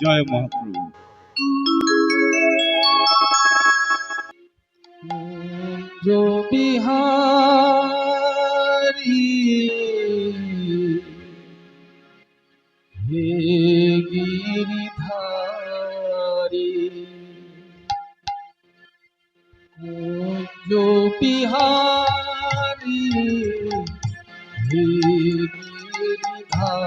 জয় মহাপ্রভু বিহারি হে গিরিধারি কুঞ্জো বিহারি হে গিরিধারি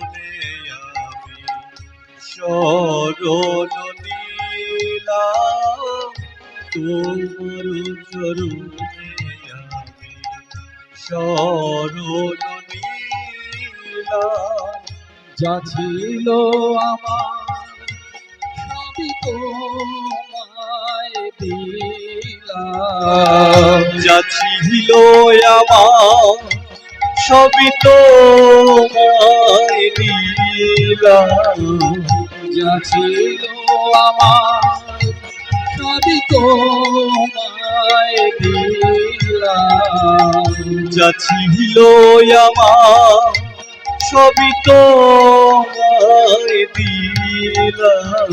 শরণ নিলাম তোমার চরণে আমি শরণ নিলাম যা ছিল আমার সবই তোমায় দিলাম যা ছিল আমার সবই তো দিলাম। যা ছিল আমার সবই তোমায় দিলাম ছিল আমার সবই তো দিলাম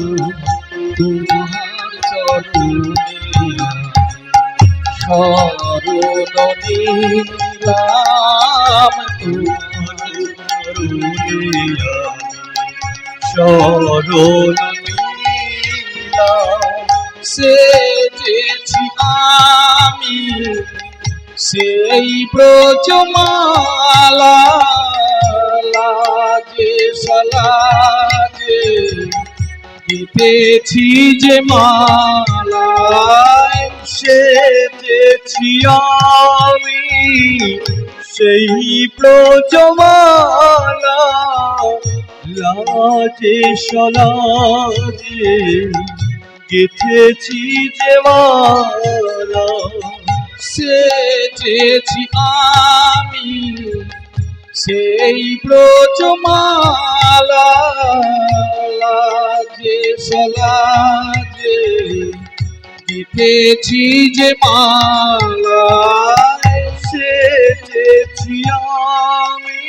তোমার নিলাম তোমার নিলাম সেজেছি আমি সেই ব্রজমালা লাজে সলাজে গীতেছি যে মালায় সেজেছি আমি। সেই ব্রজমালা লাজে সলাজে গেথেছি যে মালা আমি সেই ব্রজমালা। লাজে সলাজে গীতেছি যে মালা সেজেছি আমি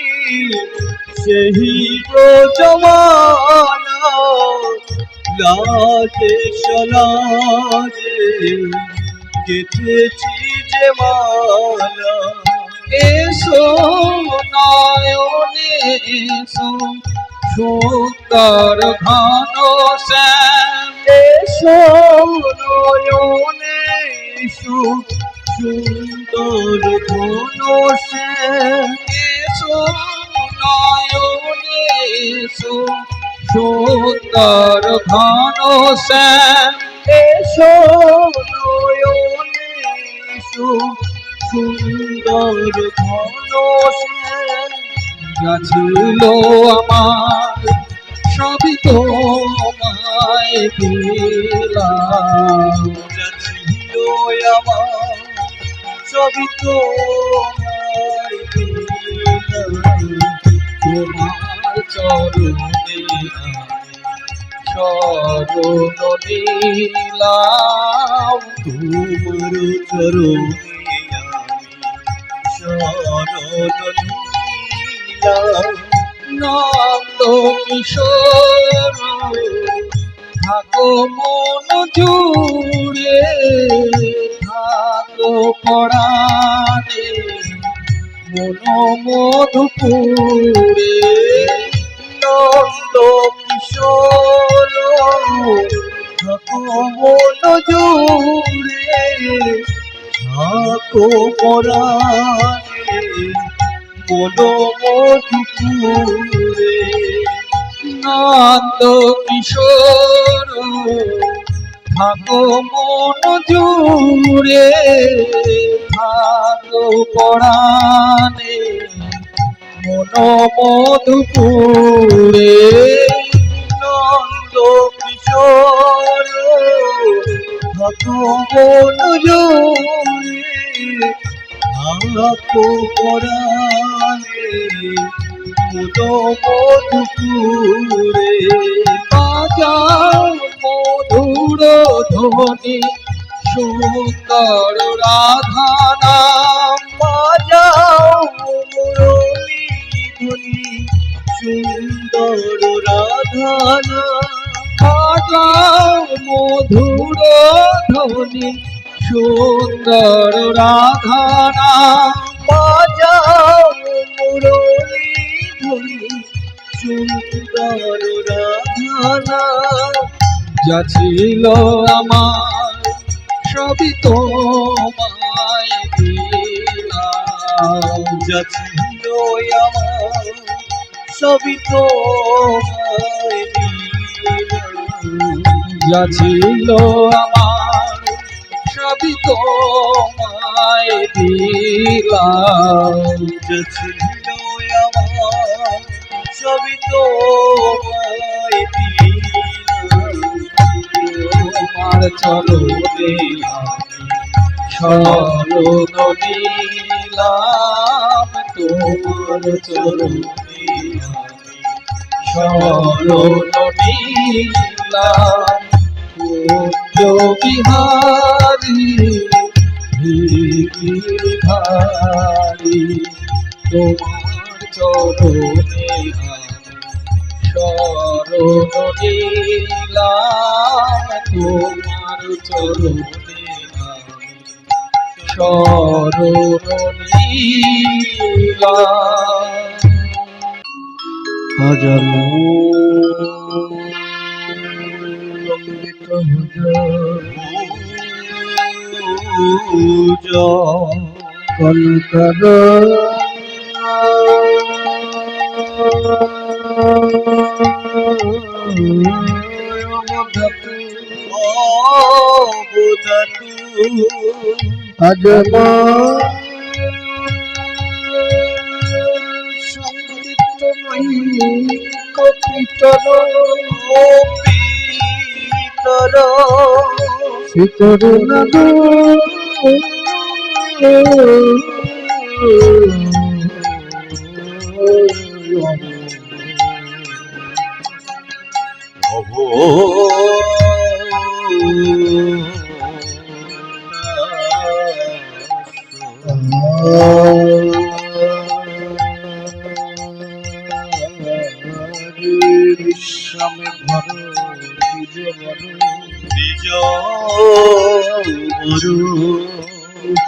সেই ব্রজমালা লাজে সলাজে গেথেছি যে মালা। এসো নয়নে এসো, সুন্দর ঘন শ্যাম। এসো নয়নে এসো, সুন্দর ঘন শ্যাম। এসো নয়নে এসো, সুন্দর ঘন শ্যাম। এসো নয়নে এসো, সুন্দর ঘন শ্যাম। আমার, সবই আমার, সবই তোমার চরণে শরণ নিলাম তোমার চরণে আমি শরণ নিলাম নন্দ কিশোর থাকো মন জুড়ে থাকো পড়ানে মধুপুরে নন্দ কিশোর থাকো মন জুড়ে থাকো পরাণে মন মধুপুরে নন্দ কিশোর থাকো মন জুড়ে পড়ানে মন মধুপুরে কিশোর থাকো পরাণে মধুপুরে মধুর ধ্বনি সুন্দর মধুর ধ্বনি সুন্দর রাধা নাম বাজাও সুন্দর রাধানা যা আমার, সবই তোমায় দিলাম আমার, সবই। যা ছিল আমার সবই তোমায় দিলাম যা ছিল আমার সবই তোমায় দিলাম। তোমার চরণে শরণ নিলাম বিহারী গিরিধারী তোমার চরণে শরণ হাজার লম্বিত কলকার আজ কপিতর বিশ্বমে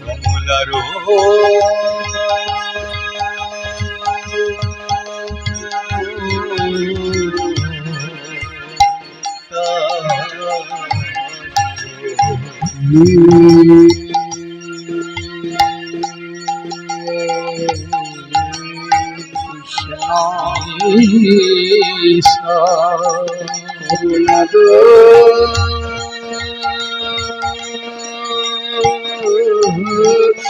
জগত কপিতর কপিতর কমল কমলার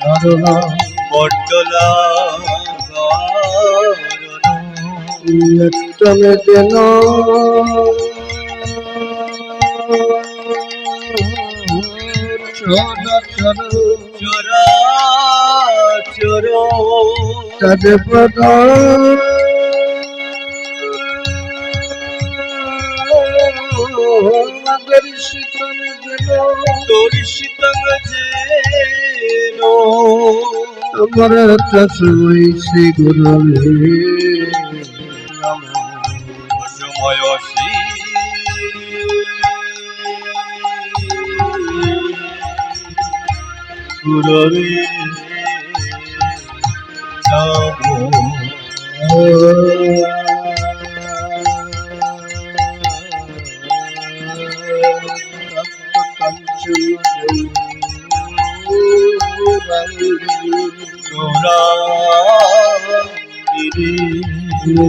ধারণা মন্ডলা নেত্রমে চরাচর চোরা চোর তদে তোর শীতঙ্গ যেন আমার তসময় শ্রী গুরুবে অসময় অসি গুরবে নমঃ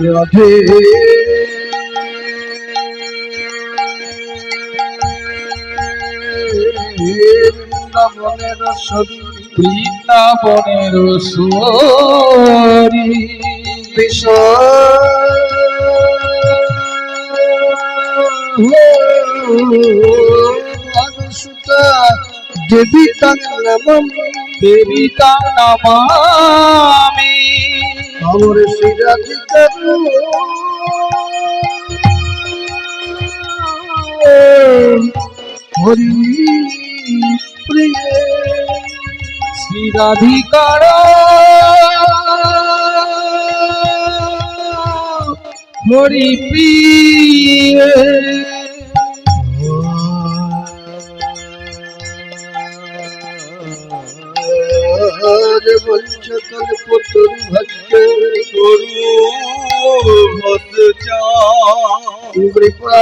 রাধে। বৃন্দাবনের সুরি দেবী তাং নাম দেবী তাং নামামি আমার শিরাধিকার হরি প্রিয় শ্রীরাধিকার হরি প্রিয়। বলছে কৃপা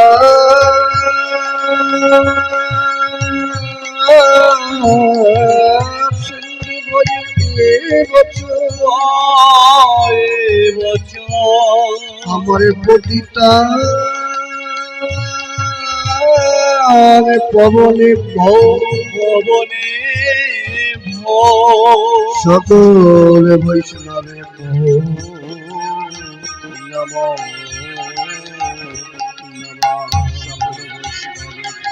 আমার পতিতা পবনে ভো সকল বৈষ্ণবে নম